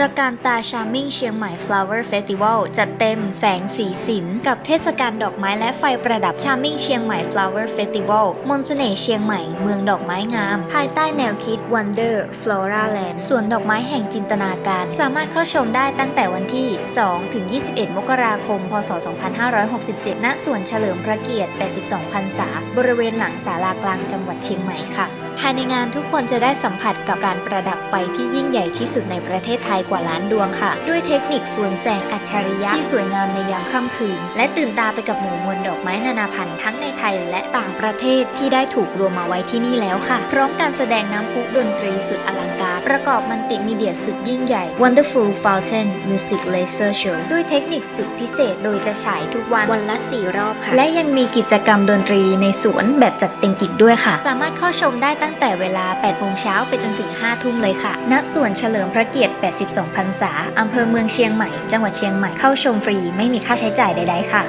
ตรการตา Charming เชียงใหม่ Flower Festival จัดเต็มแสงสีสินกับเทศกาลดอกไม้และไฟประดับ Charming เชียงใหม่ Flower Festival มนต์เสน่ห์เชียงใหม่เมืองดอกไม้งาม ภายใต้แนวคิด Wonder Flora Land สวนดอกไม้แห่งจินตนาการ สามารถเข้าชมได้ตั้งแต่วันที่ 2 ถึง 21 มกราคม พศ 2567 ณ สวนเฉลิมพระเกียรติ 82 พรรษา บริเวณหลังศาลากลางจังหวัดเชียงใหม่ค่ะายในงานทุกคนจะได้สัมผัสกับการประดับไฟที่ยิ่งใหญ่ที่สุดในประเทศไทยกว่าล้านดวงค่ะ ด้วยเทคนิคสวนแสงอัจฉริยะที่สวยงามในยามค่ำคืน และตื่นตาไปกับหมู่มวลดอกไม้นานาพันธุ์ทั้งในไทยและต่างประเทศที่ได้ถูกรวมมาไว้ที่นี่แล้วค่ะ พร้อมการแสดงน้ำพุดนตรีสุดอลังการ ประกอบมันติมีเดียสุดยิ่งใหญ่ Wonderful Fountain Music Laser Show ด้วยเทคนิคสุดพิเศษโดยจะฉายทุกวันวันละ 4 รอบค่ะ และยังมีกิจกรรมดนตรีในสวนแบบจัดเต็มอีกด้วยค่ะ สามารถเข้าชมได้ตั้งแต่เวลา 8 โมงเช้าไปจนถึง 5 ทุ่มเลยค่ะ ณสวนเฉลิมพระเกียรติ 82 พรรษา อำเภอเมืองเชียงใหม่ จังหวัดเชียงใหม่ เข้าชมฟรี ไม่มีค่าใช้จ่ายใด ๆ ค่ะ